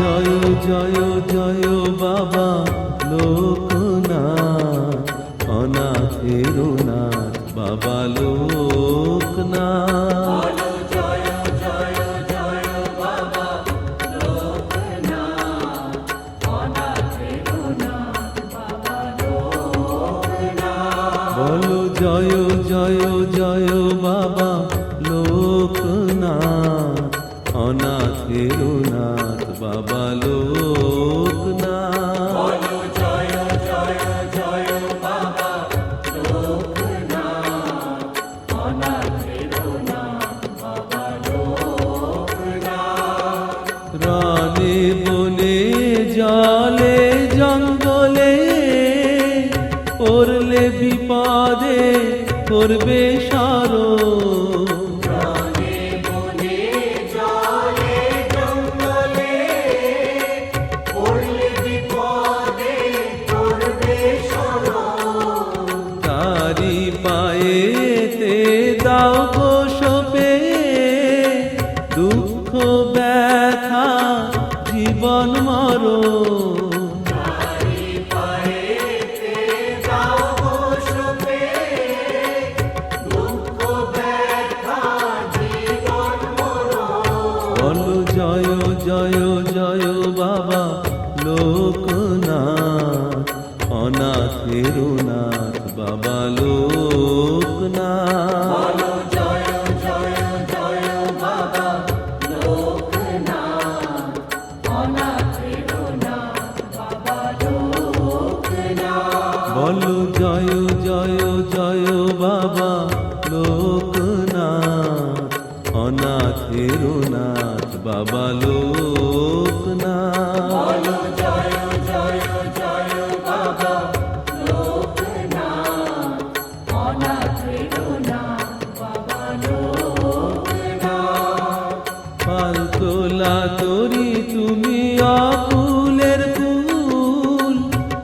জয় জয় বাবা লোকনাথ, অনাথের নাথ বাবা লোকনাথ। বলো জয় জয় জয় বাবা লোকনাথ, অনাথের জলে জঙ্গলে পড়লে বিপদে করবে সারো। তারি পায়েতে দাও বাবা লোকনাথ অনাথের নাথ বাবা লোকনাথ বলো বাবা লোকনাথ বাবা লোকনাথ তরি তুমি অকুলের ফুল,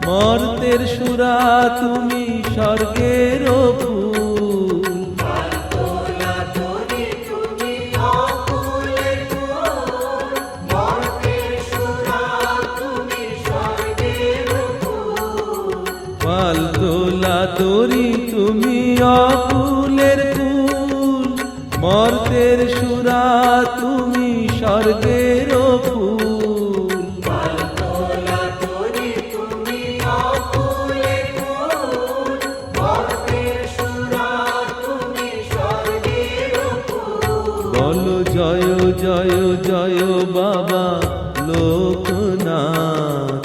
মর্তের সুরা তুমি স্বর্গের ফুল। পালতোলা তরি তুমি অকুলের ফুল, মর্তের সুরা তুমি স্বর্গের ফুল। বলো জয় জয় জয় বাবা লোকনাথ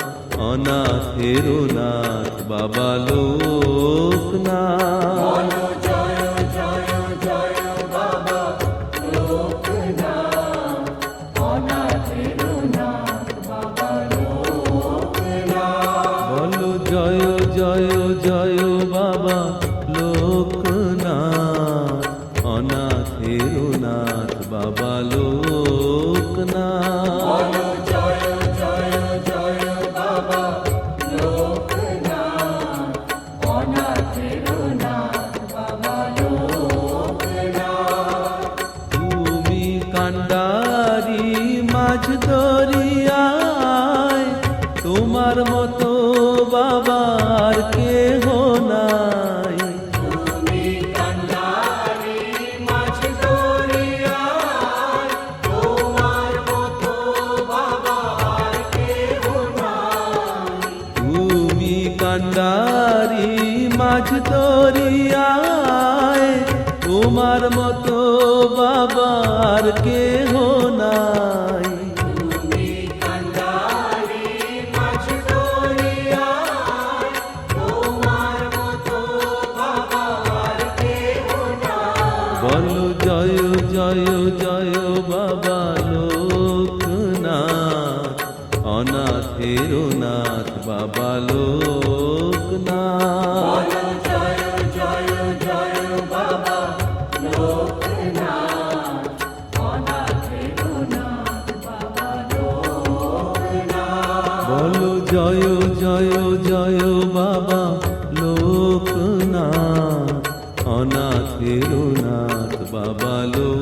অনাথের নাথ বাবা লোকনাথ। জয় জয় জয় বাবা লোকনাথ অনাথের নাথ বাবা লোকনাথ। তুমি কান্ডারি মাঝ দরিয়ায় কান্ডারি মাঝ দরিয়ায় তোমার মতো বাবার কেহ নাই। বলো জয় জয় জয় বাবা লোকনাথ অনাথের নাথ বাবা লোকনাথ। বলো জয় জয় জয় বাবা লোকনাথ। অনাথের নাথ বাবা লোক